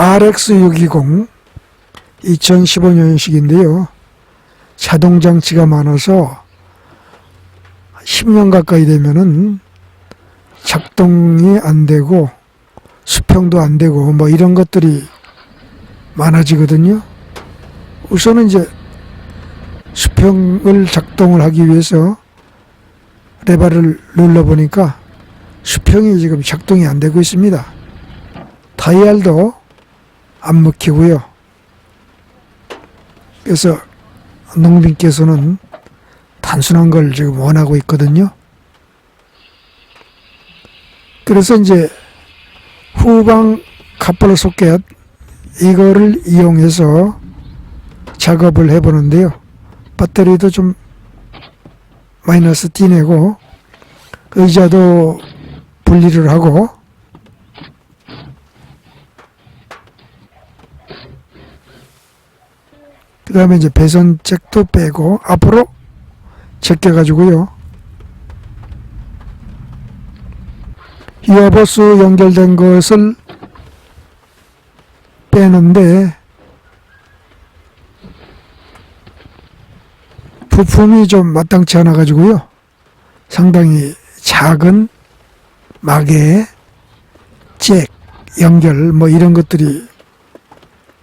RX620 2015년식인데요. 자동 장치가 많아서 10년 가까이 되면은 작동이 안 되고 수평도 안 되고 뭐 이런 것들이 많아지거든요. 우선은 이제 수평을 작동을 하기 위해서 레버를 눌러 보니까 수평이 지금 작동이 안 되고 있습니다. 다이얼도 안 먹히고요. 그래서 농민께서는 단순한 걸 지금 원하고 있거든요. 그래서 이제 후방 카플러 소켓 이거를 이용해서 작업을 해보는데요. 배터리도 좀 마이너스 띠내고 의자도 분리를 하고 그 다음에 이제 배선잭도 빼고 앞으로 제껴가지고요. 이어버스 연결된 것을 빼는데 부품이 좀 마땅치 않아 가지고요. 상당히 작은 마개, 잭, 연결 뭐 이런 것들이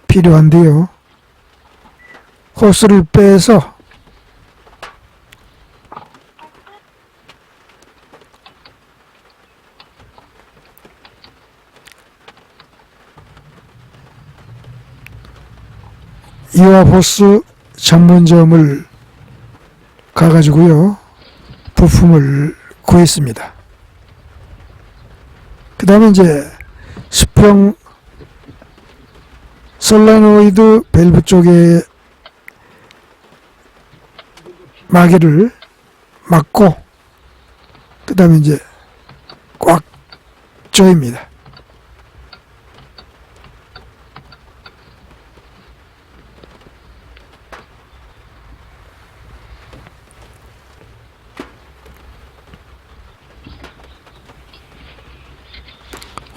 필요한데요. 호스를 빼서 이와 호스 전문점을 가가지고요 부품을 구했습니다. 그 다음에 이제 수평 솔라노이드 밸브 쪽에 마개를 막고 그 다음에 이제 꽉 조입니다.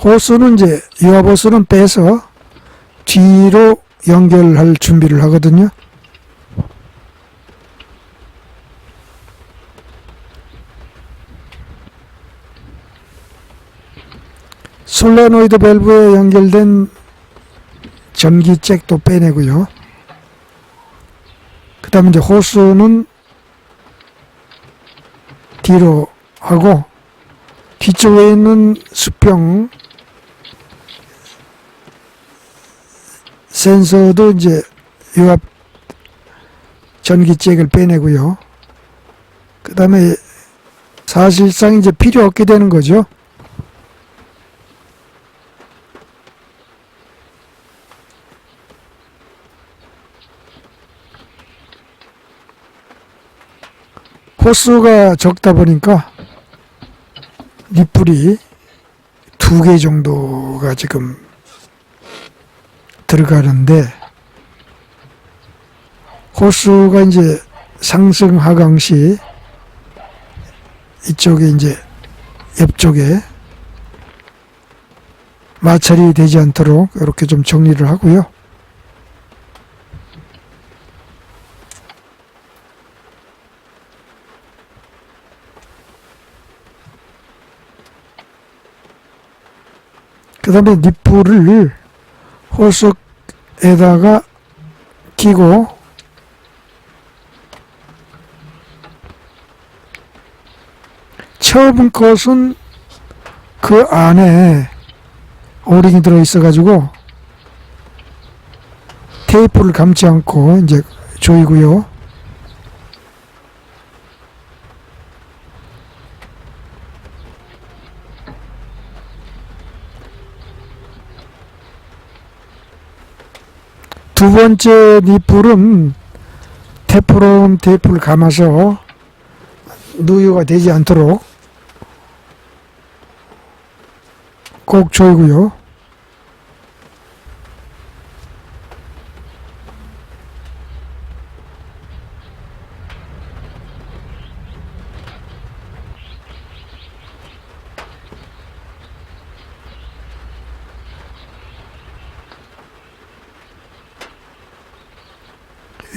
호스는 이제 호스는 빼서 뒤로 연결할 준비를 하거든요. 솔레노이드 밸브에 연결된 전기 잭도 빼내고요. 그 다음에 이제 호스는 뒤로 하고 뒤쪽에 있는 수평 센서도 이제 요 앞 전기잭을 빼내고요. 그 다음에 사실상 이제 필요 없게 되는 거죠. 호수가 적다 보니까 니뿔이 두 개 정도가 지금 들어가는데 호수가 이제 상승 하강 시 이쪽에 이제 옆쪽에 마찰이 되지 않도록 이렇게 좀 정리를 하고요. 그 다음에 니뿔을 호석에다가 끼고 처음 것은 그 안에 오링이 들어 있어 가지고 테이프를 감지 않고 이제 조이고요. 두 번째 니플은 테프론 테이프를 감아서 누유가 되지 않도록 꼭 조이고요.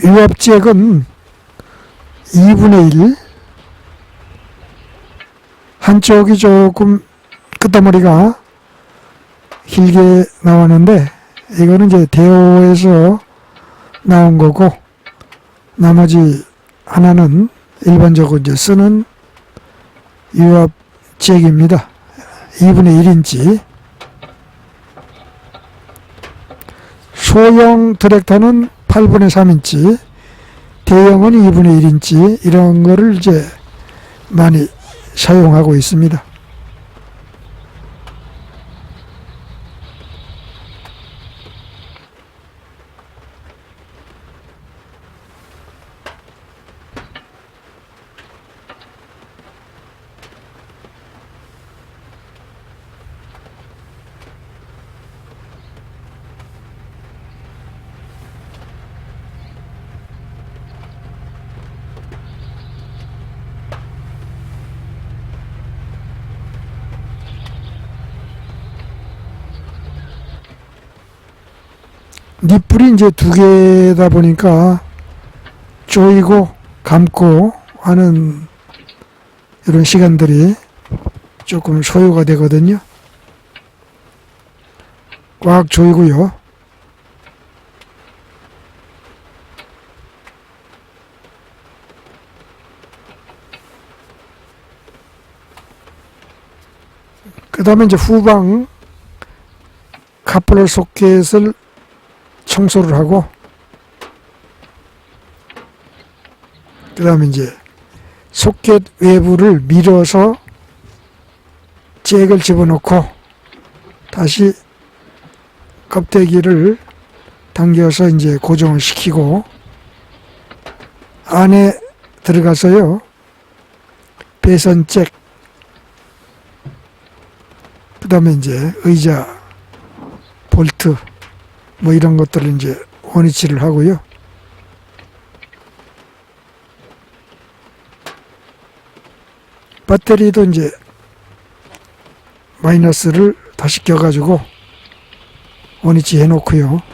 유압잭은 2분의 1 한쪽이 조금 끄트머리가 길게 나왔는데 이거는 이제 대호에서 나온 거고 나머지 하나는 일반적으로 이제 쓰는 유압 잭입니다. 2분의 1인치 소형 트랙터는 8분의 3인치 대형은 2분의 1인치 이런 거를 이제 많이 사용하고 있습니다. 니뿔이 이제 두 개다 보니까 조이고 감고 하는 이런 시간들이 조금 소요가 되거든요. 꽉 조이고요. 그 다음에 이제 후방 카플러 소켓을 청소를 하고 그 다음에 이제 소켓 외부를 밀어서 잭을 집어넣고 다시 껍데기를 당겨서 이제 고정을 시키고 안에 들어가서요. 배선 잭 그 다음에 이제 의자 볼트 뭐 이런 것들을 이제 원위치를 하고요. 배터리도 이제 마이너스를 다시 껴가지고 원위치 해놓고요.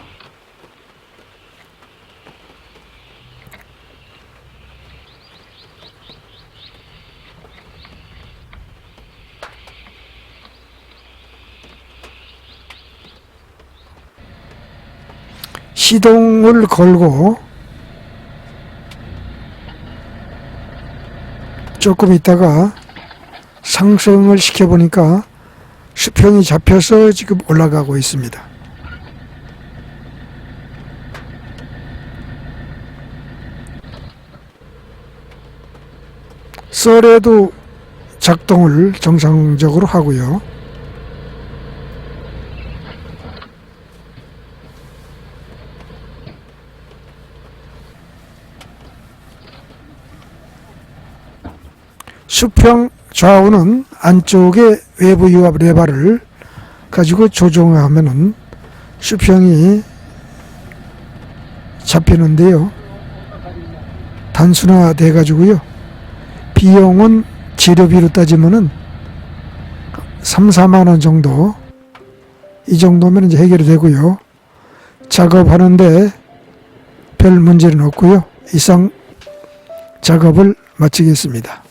시동을 걸고 조금 있다가 상승을 시켜보니까 수평이 잡혀서 지금 올라가고 있습니다. 썰에도 작동을 정상적으로 하고요. 수평 좌우는 안쪽에 외부 유압 레바를 가지고 조정하면은 수평이 잡히는데요. 단순화 돼 가지고요. 비용은 재료비로 따지면은 3, 4만 원 정도 이 정도면 이제 해결이 되고요. 작업하는데 별 문제는 없고요. 이상 작업을 마치겠습니다.